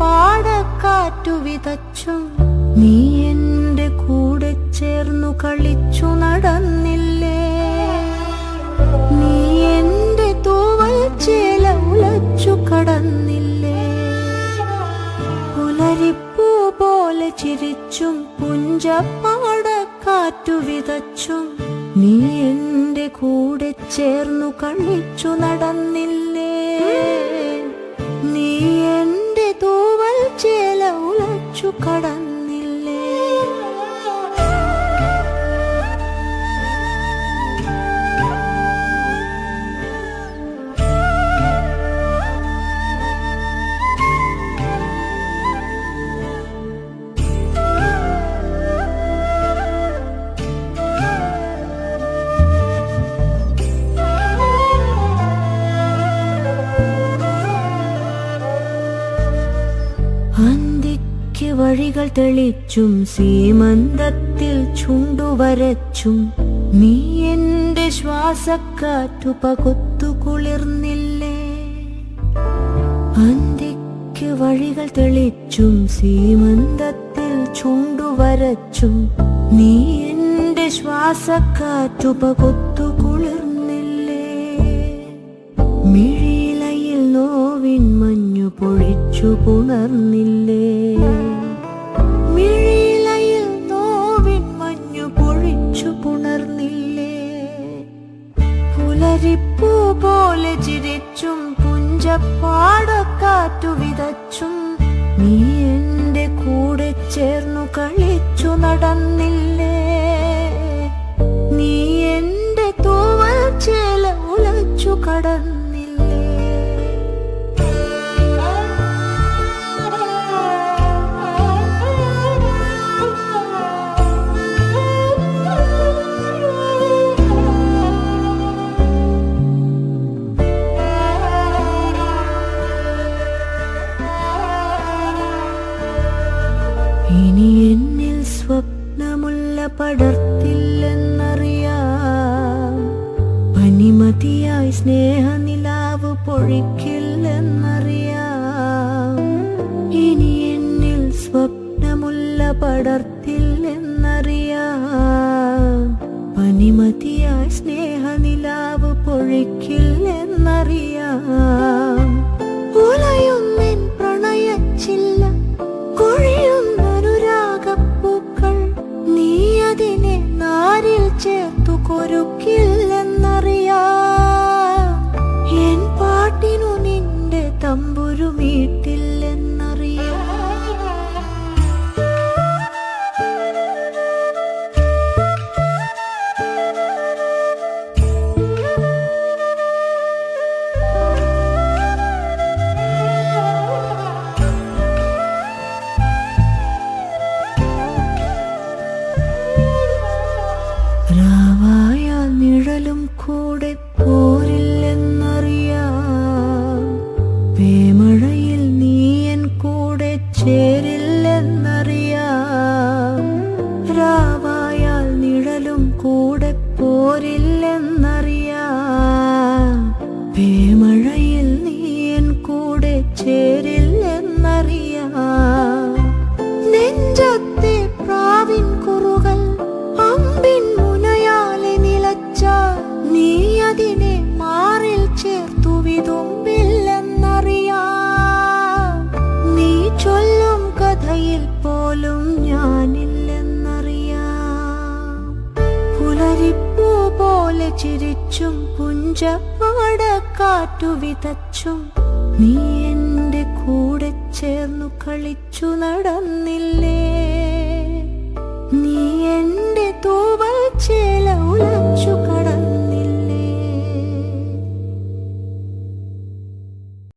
പാടക്കാറ്റു വിതച്ചും നീ എന്റെ കൂടെ ചേർന്നു കളിച്ചു നടന്നില്ലേ? നീ എന്റെ തൂവൽ ചേല ഉലച്ചു കടന്നില്ലേ? പുലരിപ്പൂ പോലെ ചിരിച്ചും പുഞ്ചപ്പാടക്കാറ്റു വിതച്ചും നീ എന്റെ കൂടെ ചേർന്നു കളിച്ചു നടന്നില്ലേ? വഴികൾ തെളിച്ചും സീമന്തത്തിൽ ചുണ്ടുവരച്ചും നീ എന്റെ ശ്വാസക്കാറ്റു പകുത്തു കുളിർന്നില്ലേ? അന്തിക്ക് വഴികൾ തെളിച്ചും സീമന്തത്തിൽ ചുണ്ടുവരച്ചും നീ എന്റെ ശ്വാസക്കാറ്റു പകുത്തു കുളിർന്നില്ലേ? മിഴിലയിൽ നോവിൻ മഞ്ഞു പൊഴിച്ചു പുണർന്നില്ലേ? ചിരിച്ചും പുഞ്ചപ്പാടക്കാറ്റു വിതച്ചും നീ എന്റെ കൂടെ ചേർന്നു കളിച്ചു നടന്നില്ലേ? എന്നിൽ സ്വപ്നമുള്ള പടർത്തില്ലെന്നറിയാം. പനിമതിയായി സ്നേഹനിലാവ് പൊഴിക്കില്ലെന്നറിയാം. ഇനി എന്നിൽ സ്വപ്നമുള്ള പടർത്തില്ലെന്നറിയാം. പനിമതിയായി സ്നേഹനിലാവ് പൊഴിക്കില്ലെന്നറിയാം. ചേർത്തു കൊരുക്കില്ലെന്നറിയാം എൻ പാട്ടിനു നിന്റെ തമ്പുരു മീട്ടില്ലെന്നറിയാം ചേരില്ലെന്നറിയാം. നെഞ്ചത്തെ പ്രാവിൻ നീ അതിനെ വിതച്ചും നീ ചേർന്നു കളിച്ചു നടന്നില്ലേ? നീ എന്റെ തൂവൽ ചേർ